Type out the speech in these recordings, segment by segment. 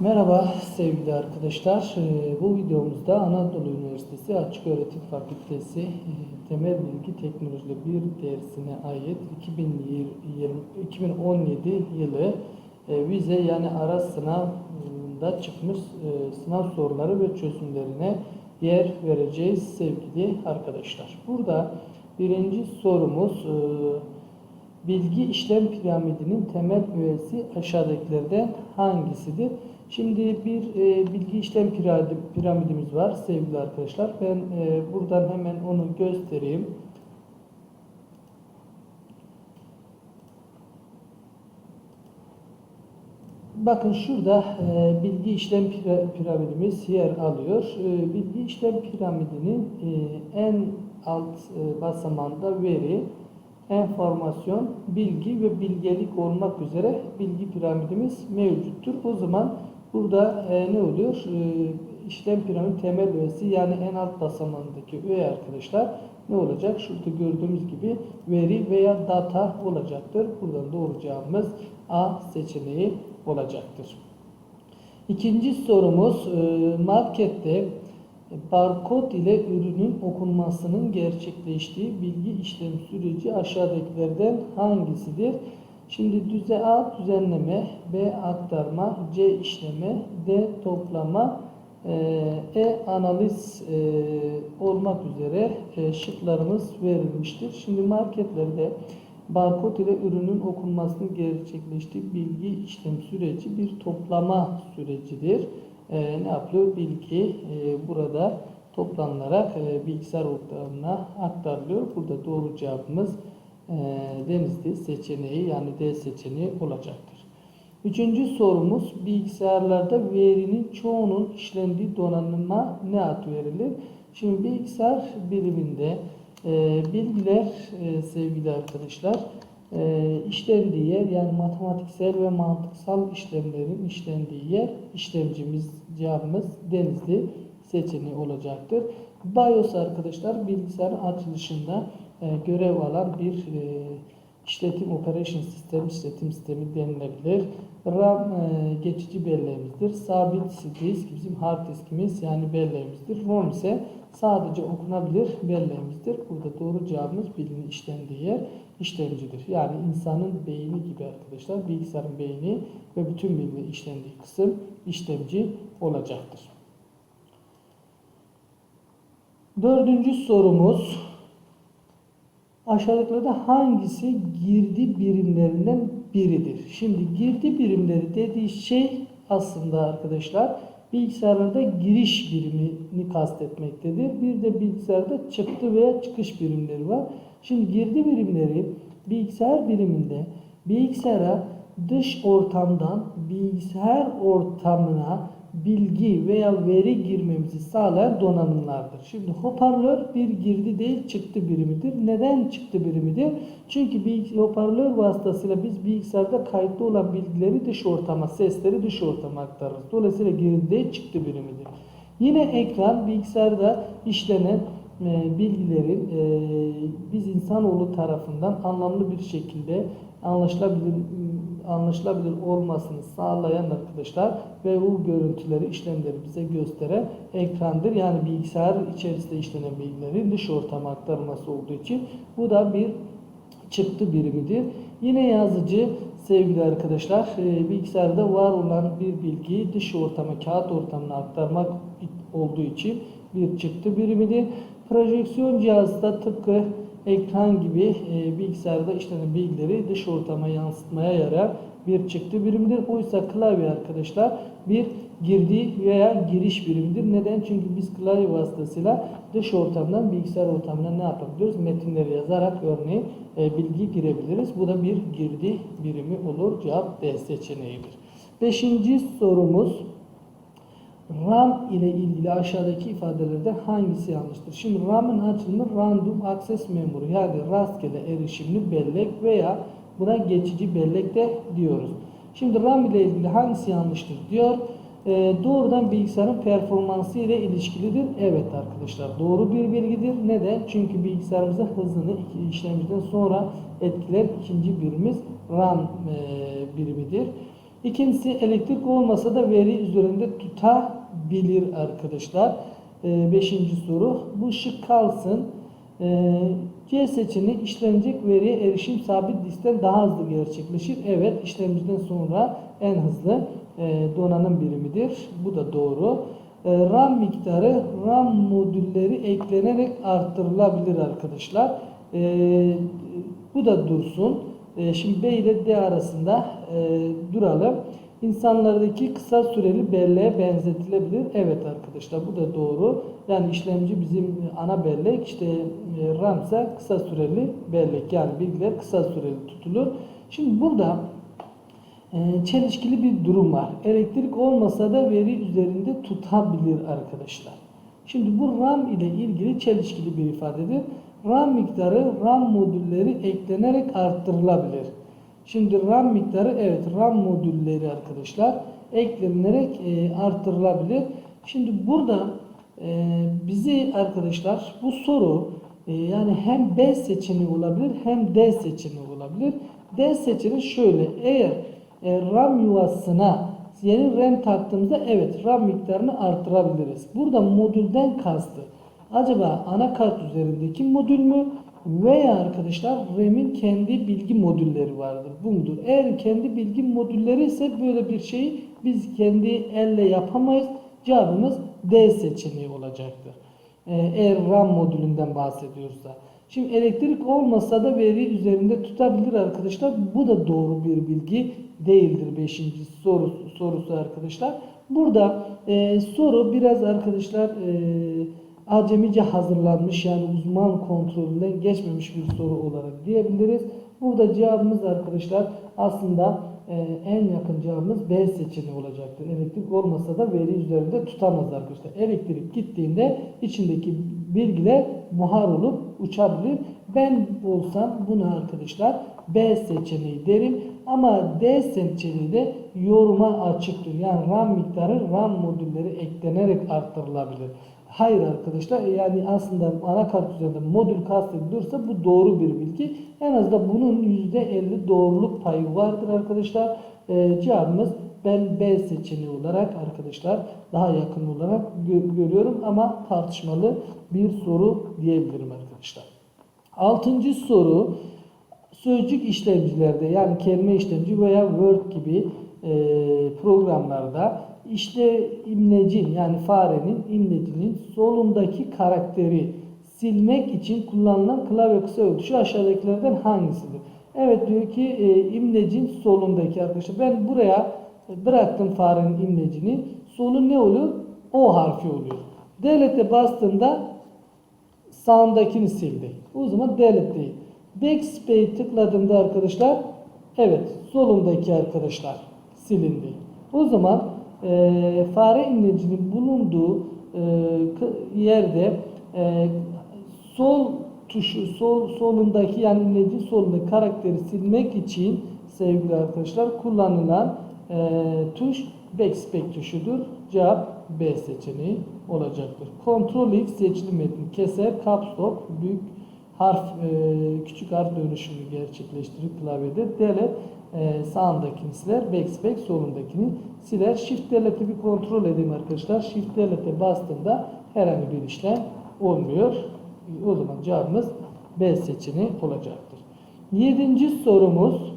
Merhaba sevgili arkadaşlar. Ee, Bu videomuzda Anadolu Üniversitesi Açıköğretim Fakültesi e, Temel Bilgi Teknolojileri 1 dersine ait 2020, 2017 yılı e, vize yani ara sınavında çıkmış e, sınav soruları ve çözümlerine yer vereceğiz sevgili arkadaşlar. Burada birinci sorumuz Bilgi işlem piramidinin temel üyesi aşağıdakilerden hangisidir? Şimdi bir e, bilgi işlem piramidi, piramidimiz var sevgili arkadaşlar. Ben e, buradan hemen onu göstereyim. Bakın şurada e, bilgi işlem pira- piramidimiz yer alıyor. E, bilgi işlem piramidinin e, en alt e, basamağında veri, enformasyon, bilgi ve bilgelik olmak üzere bilgi piramidimiz mevcuttur. O zaman burada e, ne oluyor? E, işlem piramidi temel üyesi yani en alt basamağındaki üye arkadaşlar ne olacak? Şurada gördüğümüz gibi veri veya data olacaktır. Buradan doğru cevabımız A seçeneği olacaktır. İkinci sorumuz e, markette barkod ile ürünün okunmasının gerçekleştiği bilgi işlem süreci aşağıdakilerden hangisidir? Şimdi düze A düzenleme, B aktarma, C işleme, D toplama, e, E analiz e, olmak üzere e, şıklarımız verilmiştir. Şimdi marketlerde barkod ile ürünün okunmasının gerçekleştiği bilgi işlem süreci bir toplama sürecidir. E, ne yapıyor? Bilgi e, burada toplanarak e, bilgisayar ortamına aktarılıyor. Burada doğru cevabımız e, Denizli seçeneği yani D seçeneği olacaktır. Üçüncü sorumuz bilgisayarlarda verinin çoğunun işlendiği donanıma ne ad verilir? Şimdi bilgisayar biriminde e, bilgiler e, sevgili arkadaşlar e, işlendiği yer yani matematiksel ve mantıksal işlemlerin işlendiği yer işlemcimiz cevabımız Denizli seçeneği olacaktır. BIOS arkadaşlar bilgisayarın açılışında e, görev alan bir e, işletim operation sistem işletim sistemi denilebilir. RAM e, geçici belleğimizdir. Sabit disk bizim hard diskimiz yani belleğimizdir. ROM ise sadece okunabilir belleğimizdir. Burada doğru cevabımız bilginin işlendiği yer işlemcidir. Yani insanın beyni gibi arkadaşlar bilgisayarın beyni ve bütün bilginin işlendiği kısım işlemci olacaktır. Dördüncü sorumuz aşağıdakilerden hangisi girdi birimlerinden biridir? Şimdi girdi birimleri dediği şey aslında arkadaşlar bilgisayarlarda giriş birimini kastetmektedir. Bir de bilgisayarda çıktı veya çıkış birimleri var. Şimdi girdi birimleri bilgisayar biriminde bilgisayara dış ortamdan bilgisayar ortamına bilgi veya veri girmemizi sağlayan donanımlardır. Şimdi hoparlör bir girdi değil çıktı birimidir. Neden çıktı birimidir? Çünkü bilgi, hoparlör vasıtasıyla biz bilgisayarda kayıtlı olan bilgileri dış ortama, sesleri dış ortama aktarırız. Dolayısıyla girdi değil çıktı birimidir. Yine ekran bilgisayarda işlenen e, bilgilerin e, biz insanoğlu tarafından anlamlı bir şekilde anlaşılabilir anlaşılabilir olmasını sağlayan arkadaşlar ve bu görüntüleri, işlemleri bize gösteren ekrandır. Yani bilgisayar içerisinde işlenen bilgilerin dış ortama aktarılması olduğu için bu da bir çıktı birimidir. Yine yazıcı sevgili arkadaşlar e, bilgisayarda var olan bir bilgiyi dış ortama, kağıt ortamına aktarmak olduğu için bir çıktı birimidir. Projeksiyon cihazı da tıpkı ekran gibi e, bilgisayarda işlenen bilgileri dış ortama yansıtmaya yarar bir çıktı birimidir. Oysa klavye arkadaşlar bir girdi veya giriş birimidir. Neden? Çünkü biz klavye vasıtasıyla dış ortamdan bilgisayar ortamına ne yapabiliyoruz? Metinleri yazarak örneğin e, bilgi girebiliriz. Bu da bir girdi birimi olur. Cevap D seçeneğidir. Beşinci sorumuz RAM ile ilgili aşağıdaki ifadelerde hangisi yanlıştır? Şimdi RAM'ın açılımı Random Access Memory yani rastgele erişimli bellek veya buna geçici bellek de diyoruz. Şimdi RAM ile ilgili hangisi yanlıştır diyor. E, doğrudan bilgisayarın performansı ile ilişkilidir. Evet arkadaşlar doğru bir bilgidir. Neden? Çünkü bilgisayarımızın hızını iki işlemciden sonra etkiler ikinci birimiz RAM e, birimidir. İkincisi elektrik olmasa da veri üzerinde tutabilir arkadaşlar. Ee, beşinci soru. Bu şık kalsın. Ee, C seçeneği işlenecek veriye erişim sabit diskten daha hızlı gerçekleşir. Evet işlemciden sonra en hızlı e, donanım birimidir. Bu da doğru. E, RAM miktarı RAM modülleri eklenerek arttırılabilir arkadaşlar. E, bu da dursun. E, şimdi B ile D arasında e, duralım. İnsanlardaki kısa süreli belleğe benzetilebilir. Evet arkadaşlar bu da doğru. Yani işlemci bizim ana bellek işte e, RAM ise kısa süreli bellek. Yani bilgiler kısa süreli tutulur. Şimdi burada e, çelişkili bir durum var. Elektrik olmasa da veri üzerinde tutabilir arkadaşlar. Şimdi bu RAM ile ilgili çelişkili bir ifadedir. RAM miktarı RAM modülleri eklenerek arttırılabilir. Şimdi RAM miktarı evet RAM modülleri arkadaşlar eklenerek e, arttırılabilir. Şimdi burada e, bizi arkadaşlar bu soru e, yani hem B seçeneği olabilir hem D seçeneği olabilir. D seçeneği şöyle eğer e, RAM yuvasına yeni RAM taktığımızda evet RAM miktarını arttırabiliriz. Burada modülden kastı. Acaba anakart üzerindeki modül mü veya arkadaşlar RAM'in kendi bilgi modülleri vardır. Bu mudur? Eğer kendi bilgi modülleri ise böyle bir şeyi biz kendi elle yapamayız. Cevabımız D seçeneği olacaktır. Ee, Eğer RAM modülünden bahsediyorsa. Şimdi elektrik olmasa da veri üzerinde tutabilir arkadaşlar. Bu da doğru bir bilgi değildir. Beşinci sorusu, sorusu arkadaşlar. Burada e, soru biraz arkadaşlar e, acemice hazırlanmış yani uzman kontrolünden geçmemiş bir soru olarak diyebiliriz. Burada cevabımız arkadaşlar aslında e, en yakın cevabımız B seçeneği olacaktır. Elektrik olmasa da veri üzerinde tutamaz arkadaşlar. Elektrik gittiğinde içindeki bilgiler buhar olup uçabilir. Ben olsam bunu arkadaşlar B seçeneği derim. Ama D seçeneği de yoruma açıktır. Yani RAM miktarı RAM modülleri eklenerek arttırılabilir. Hayır arkadaşlar yani aslında anakart üzerinde modül kastediliyorsa bu doğru bir bilgi. En azından bunun %50 doğruluk payı vardır arkadaşlar. Ee, cevabımız ben B seçeneği olarak arkadaşlar daha yakın olarak gö- görüyorum ama tartışmalı bir soru diyebilirim arkadaşlar. Altıncı soru sözcük işlemcilerde yani kelime işlemci veya Word gibi e, programlarda işte imlecin yani farenin imlecinin solundaki karakteri silmek için kullanılan klavye kısa tuşu aşağıdakilerden hangisidir? Evet diyor ki e, imlecin solundaki arkadaşlar ben buraya bıraktım farenin imlecini solu ne oluyor? O harfi oluyor. Devlete bastığında sağındakini sildi. O zaman devlet değil. Backspace tıkladığımda arkadaşlar evet solundaki arkadaşlar silindi. O zaman e, fare imlecinin bulunduğu e, yerde e, sol tuşu sol solundaki yani imlecin solundaki karakteri silmek için sevgili arkadaşlar kullanılan e, tuş backspace tuşudur. Cevap B seçeneği olacaktır. Ctrl X seçili metni keser, caps lock büyük harf e, küçük harf dönüşümü gerçekleştirir klavyede. Delete e, sağındakini siler, backspace solundakini siler. Shift delete'i bir kontrol edeyim arkadaşlar. Shift delete'e bastığımda herhangi bir işlem olmuyor. O zaman cevabımız B seçeneği olacaktır. Yedinci sorumuz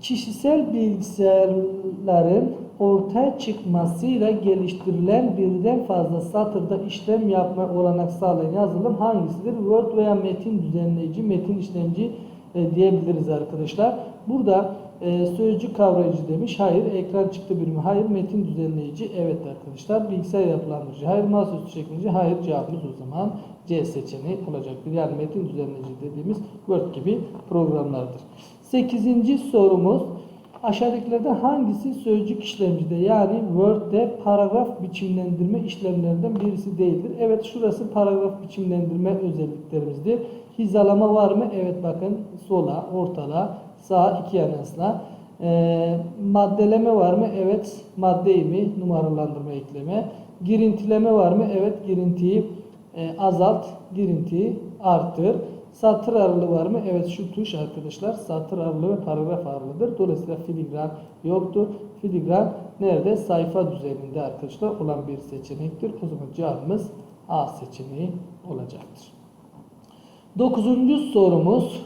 kişisel bilgisayarların ortaya çıkmasıyla geliştirilen birden fazla satırda işlem yapma olanak sağlayan yazılım hangisidir? Word veya metin düzenleyici, metin işlemci e, diyebiliriz arkadaşlar. Burada e, sözcük kavrayıcı demiş. Hayır. Ekran çıktı birimi. Hayır. Metin düzenleyici. Evet arkadaşlar. Bilgisayar yapılandırıcı. Hayır. Masaüstü çekmeci. Hayır. Cevabımız o zaman C seçeneği olacaktır. Yani metin düzenleyici dediğimiz Word gibi programlardır. Sekizinci sorumuz aşağıdakilerden hangisi sözcük işlemcide yani Word'de paragraf biçimlendirme işlemlerinden birisi değildir? Evet şurası paragraf biçimlendirme özelliklerimizdir. Hizalama var mı? Evet bakın sola, ortala, sağa iki yanasına. Ee, maddeleme var mı? Evet maddeyi mi? Numaralandırma ekleme. Girintileme var mı? Evet girintiyi e, azalt, girintiyi arttır. Satır aralığı var mı? Evet şu tuş arkadaşlar satır aralığı ve paragraf aralığıdır. Dolayısıyla filigran yoktur. Filigran nerede? Sayfa düzeninde arkadaşlar olan bir seçenektir. O zaman cevabımız A seçeneği olacaktır. Dokuzuncu sorumuz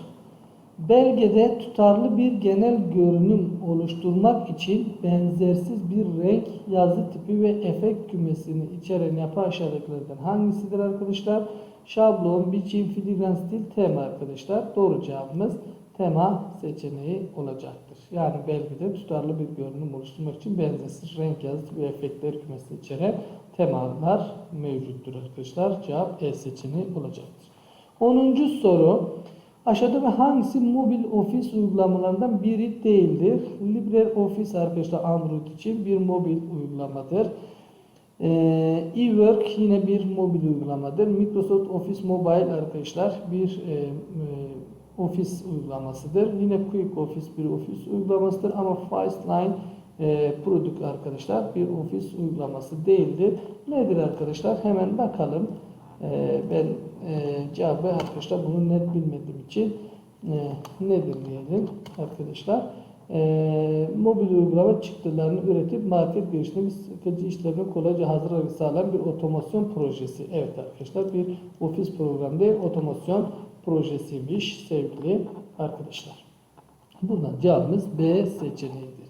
belgede tutarlı bir genel görünüm oluşturmak için benzersiz bir renk, yazı tipi ve efekt kümesini içeren yapı aşağıdakilerden hangisidir arkadaşlar? Şablon, biçim, filigran stil, tema arkadaşlar. Doğru cevabımız tema seçeneği olacaktır. Yani belgede tutarlı bir görünüm oluşturmak için benzersiz renk, yazı tipi ve efektler kümesini içeren temalar mevcuttur arkadaşlar. Cevap E seçeneği olacaktır. 10. soru. Aşağıda ve hangisi mobil ofis uygulamalarından biri değildir? LibreOffice arkadaşlar Android için bir mobil uygulamadır. Ee, eWork yine bir mobil uygulamadır. Microsoft Office Mobile arkadaşlar bir e, e, ofis uygulamasıdır. Yine Quick Office bir ofis uygulamasıdır ama Fileline e, Product arkadaşlar bir ofis uygulaması değildir. Nedir arkadaşlar? Hemen bakalım. E, ben e, cevabı arkadaşlar bunu net bilmediğim için e, nedir diyelim arkadaşlar. E, mobil uygulama çıktılarını üretip market girişinde sıkıcı işlemi kolayca hazır sağlayan bir otomasyon projesi. Evet arkadaşlar bir ofis programı değil otomasyon projesiymiş sevgili arkadaşlar. Buradan cevabımız B seçeneğidir.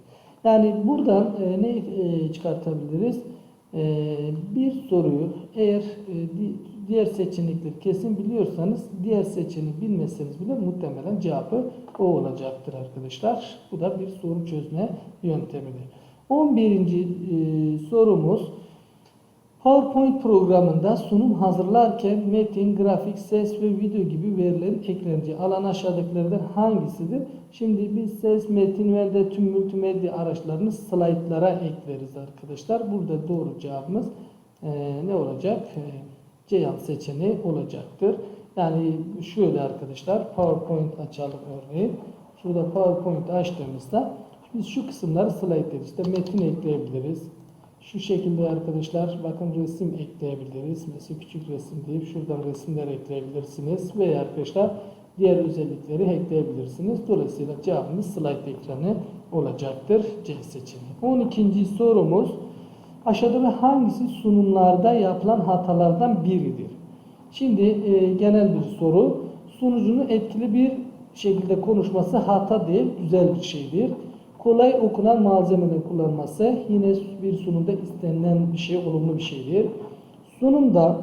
Yani buradan e, ne e, çıkartabiliriz? E, bir soruyu eğer e, diğer seçenekleri kesin biliyorsanız diğer seçeneği bilmeseniz bile muhtemelen cevabı o olacaktır arkadaşlar. Bu da bir soru çözme yöntemidir. 11. e, sorumuz PowerPoint programında sunum hazırlarken metin, grafik, ses ve video gibi verilerin ekleneceği alan aşağıdakilerden hangisidir? Şimdi biz ses, metin ve de tüm multimedya araçlarını slaytlara ekleriz arkadaşlar. Burada doğru cevabımız e, ne olacak? E, Ceyhan seçeneği olacaktır. Yani şöyle arkadaşlar PowerPoint açalım örneğin. Şurada PowerPoint açtığımızda biz şu kısımları slaytleriz. İşte metin ekleyebiliriz. Şu şekilde arkadaşlar bakın resim ekleyebiliriz. Mesela küçük resim deyip şuradan resimler ekleyebilirsiniz. Veya arkadaşlar diğer özellikleri ekleyebilirsiniz. Dolayısıyla cevabımız slide ekranı olacaktır. C seçeneği. 12. sorumuz aşağıda hangisi sunumlarda yapılan hatalardan biridir? Şimdi e, genel bir soru. Sunucunun etkili bir şekilde konuşması hata değil, güzel bir şeydir. Kolay okunan malzemeler kullanması yine bir sunumda istenilen bir şey, olumlu bir şeydir. Sunumda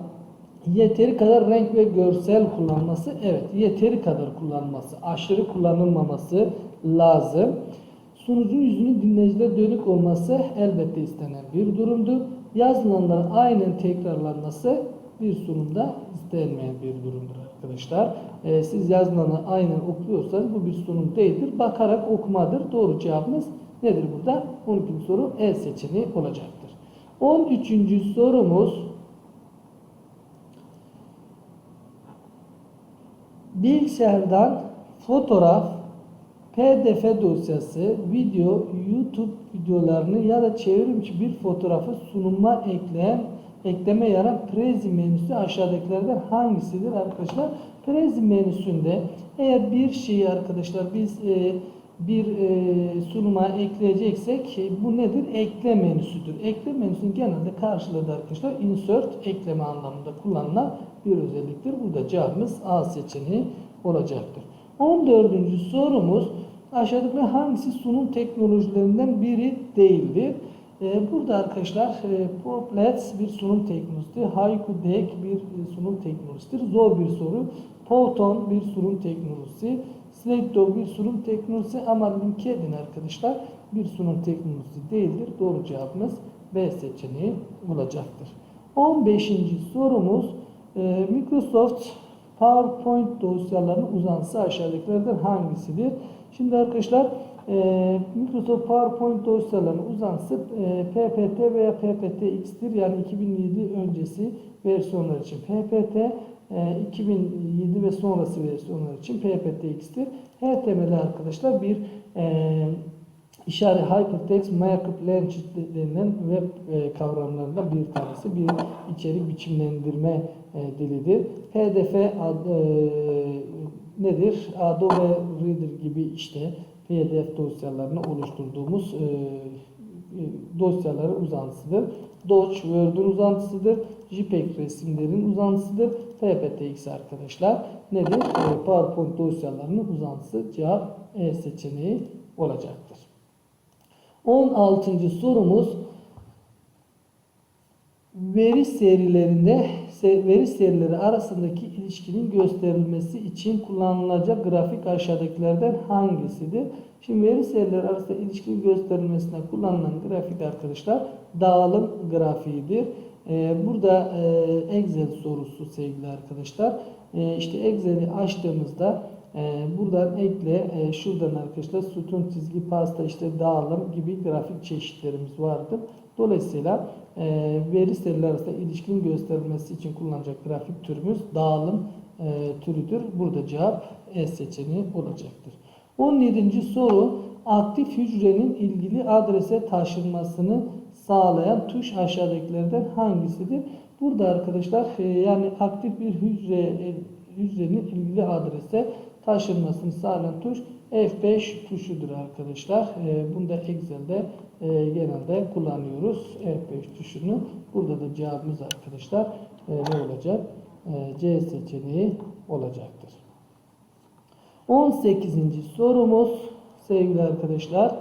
yeteri kadar renk ve görsel kullanması, evet yeteri kadar kullanması, aşırı kullanılmaması lazım. Sunucun yüzünün dinleyicilere dönük olması elbette istenen bir durumdur. Yazılanların aynen tekrarlanması bir sunumda istenmeyen bir durumdur arkadaşlar. Ee, siz yazılanı aynen okuyorsanız bu bir sunum değildir. Bakarak okumadır. Doğru cevabımız nedir burada? 12. soru E seçeneği olacaktır. 13. sorumuz bilgisayardan fotoğraf, PDF dosyası, video, YouTube videolarını ya da çevrimçi bir fotoğrafı sunuma ekleyen ekleme yaran Prezi menüsü aşağıdakilerden hangisidir arkadaşlar? Prezi menüsünde eğer bir şeyi arkadaşlar biz e, bir e, sunuma ekleyeceksek e, bu nedir? Ekle menüsüdür. Ekle menüsünün genelde karşılığı da arkadaşlar insert ekleme anlamında kullanılan bir özelliktir. Burada cevabımız A seçeneği olacaktır. 14. sorumuz aşağıdakiler hangisi sunum teknolojilerinden biri değildir? Ee, Burada arkadaşlar e, Poplets bir sunum teknolojisidir. Haiku Deck bir e, sunum teknolojisidir. Zor bir soru. Powton bir sunum teknolojisi. Slido bir sunum teknolojisi ama LinkedIn arkadaşlar bir sunum teknolojisi değildir. Doğru cevabımız B seçeneği olacaktır. 15. sorumuz e, Microsoft PowerPoint dosyalarının uzantısı aşağıdakilerden hangisidir? Şimdi arkadaşlar e, Microsoft PowerPoint dosyalarının uzantısı e, PPT veya PPTX'tir. Yani 2007 öncesi versiyonlar için PPT, e, 2007 ve sonrası versiyonlar için PPTX'tir. Temeli arkadaşlar bir e, İşaret Hypertext Markup Language denilen web e, kavramlarından bir tanesi. Bir içerik biçimlendirme e, dilidir. PDF ad, e, nedir? Adobe Reader gibi işte PDF dosyalarını oluşturduğumuz e, e, dosyaların uzantısıdır. Doc Word'un uzantısıdır. JPEG resimlerin uzantısıdır. PPTX arkadaşlar nedir? PowerPoint dosyalarının uzantısı cevap E seçeneği olacaktır. 16. sorumuz veri serilerinde se- veri serileri arasındaki ilişkinin gösterilmesi için kullanılacak grafik aşağıdakilerden hangisidir? Şimdi veri serileri arasında ilişkinin gösterilmesine kullanılan grafik arkadaşlar dağılım grafiğidir. Ee, burada e, Excel sorusu sevgili arkadaşlar. Ee, işte Excel'i açtığımızda e, buradan ekle, e, şuradan arkadaşlar sütun, çizgi, pasta, işte dağılım gibi grafik çeşitlerimiz vardır. Dolayısıyla e, veri serileri arasında ilişkinin gösterilmesi için kullanacak grafik türümüz dağılım e, türüdür. Burada cevap E seçeneği olacaktır. 17. soru aktif hücrenin ilgili adrese taşınmasını sağlayan tuş aşağıdakilerden hangisidir? Burada arkadaşlar yani aktif bir hücre hücrenin ilgili adrese taşınmasını sağlayan tuş F5 tuşudur arkadaşlar. E, bunu da Excel'de e, genelde kullanıyoruz. F5 tuşunu. Burada da cevabımız arkadaşlar e, ne olacak? E, C seçeneği olacaktır. 18. sorumuz sevgili arkadaşlar.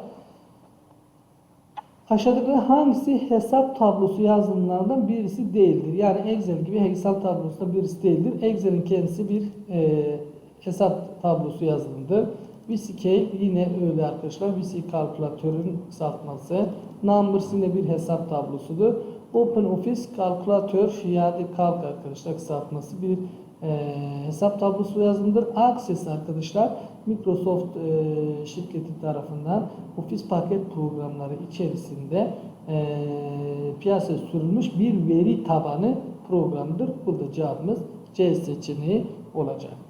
Aşağıdaki hangisi hesap tablosu yazılımlardan birisi değildir? Yani Excel gibi hesap tablosu da birisi değildir. Excel'in kendisi bir e, hesap tablosu yazılımıdır. VCK yine öyle arkadaşlar. VC kalkülatörün kısaltması. Numbers yine bir hesap tablosudur. Open Office kalkülatör yani kalk arkadaşlar kısaltması bir e, hesap tablosu yazılımıdır. Access arkadaşlar Microsoft e, şirketi tarafından Office paket programları içerisinde e, piyasaya sürülmüş bir veri tabanı programıdır. Burada cevabımız C seçeneği olacaktır.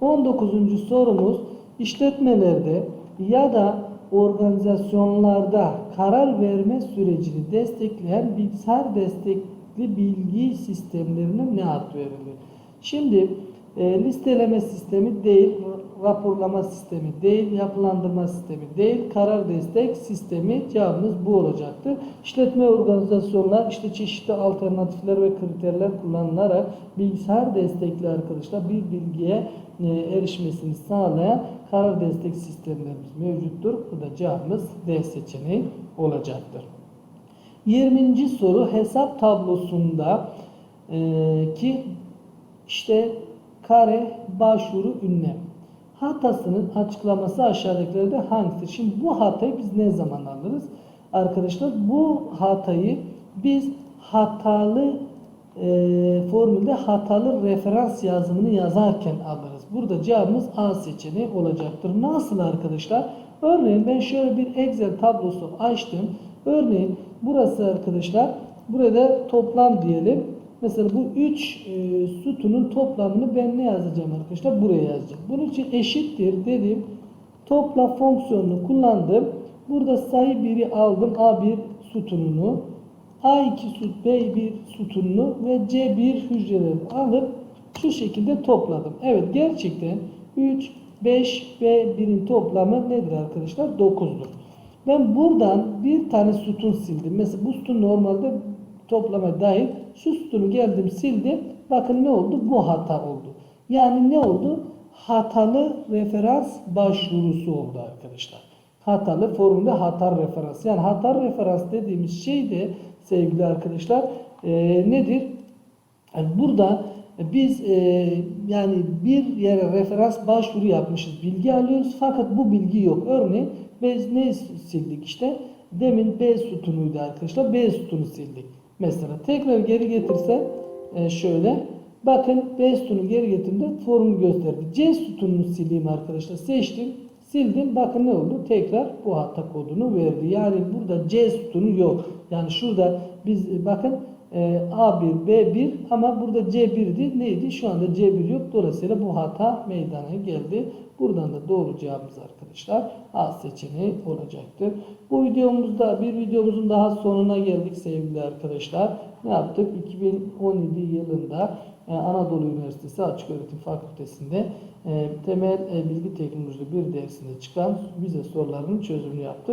19. sorumuz işletmelerde ya da organizasyonlarda karar verme sürecini destekleyen bilgisayar destekli bilgi sistemlerine ne ad verilir? Şimdi e, listeleme sistemi değil, raporlama sistemi değil, yapılandırma sistemi değil, karar destek sistemi cevabımız bu olacaktır. İşletme organizasyonlar işte çeşitli alternatifler ve kriterler kullanılarak bilgisayar destekli arkadaşlar bir bilgiye e, erişmesini sağlayan karar destek sistemlerimiz mevcuttur. Bu da cevabımız D seçeneği olacaktır. 20. soru hesap tablosunda e, ki işte kare başvuru ünlem. Hatasının açıklaması aşağıdakilerde hangisidir? Şimdi bu hatayı biz ne zaman alırız? Arkadaşlar bu hatayı biz hatalı e, formülde hatalı referans yazımını yazarken alırız. Burada cevabımız A seçeneği olacaktır. Nasıl arkadaşlar? Örneğin ben şöyle bir Excel tablosu açtım. Örneğin burası arkadaşlar burada toplam diyelim. Mesela bu 3 e, sütunun toplamını ben ne yazacağım arkadaşlar? Buraya yazacağım. Bunun için eşittir dedim. Topla fonksiyonunu kullandım. Burada sayı 1'i aldım. A1 sütununu. A2 süt, B1 sütununu ve C1 hücrelerini alıp şu şekilde topladım. Evet gerçekten 3, 5 ve 1'in toplamı nedir arkadaşlar? 9'dur. Ben buradan bir tane sütun sildim. Mesela bu sütun normalde toplama dahil. Şu sütunu geldim sildim. Bakın ne oldu? Bu hata oldu. Yani ne oldu? Hatalı referans başvurusu oldu arkadaşlar. Hatalı formülde hata referans. Yani hata referans dediğimiz şey de sevgili arkadaşlar e, nedir? Yani burada biz e, yani bir yere referans başvuru yapmışız. Bilgi alıyoruz fakat bu bilgi yok. Örneğin biz ne sildik işte? Demin B sütunuydu arkadaşlar. B sütunu sildik. Mesela tekrar geri getirse e, şöyle bakın B sütunu geri getirdiğimde formu gösterdi. C sütununu sileyim arkadaşlar. Seçtim. Sildim. Bakın ne oldu? Tekrar bu hata kodunu verdi. Yani burada C sütunu yok. Yani şurada biz bakın e, A1, B1 ama burada C1'di. Neydi? Şu anda C1 yok. Dolayısıyla bu hata meydana geldi. Buradan da doğru cevabımız arkadaşlar A seçeneği olacaktır. Bu videomuzda bir videomuzun daha sonuna geldik sevgili arkadaşlar. Ne yaptık? 2017 yılında e, Anadolu Üniversitesi Açık Öğretim Fakültesi'nde e, temel e, bilgi teknolojisi bir dersinde çıkan vize sorularının çözümünü yaptık.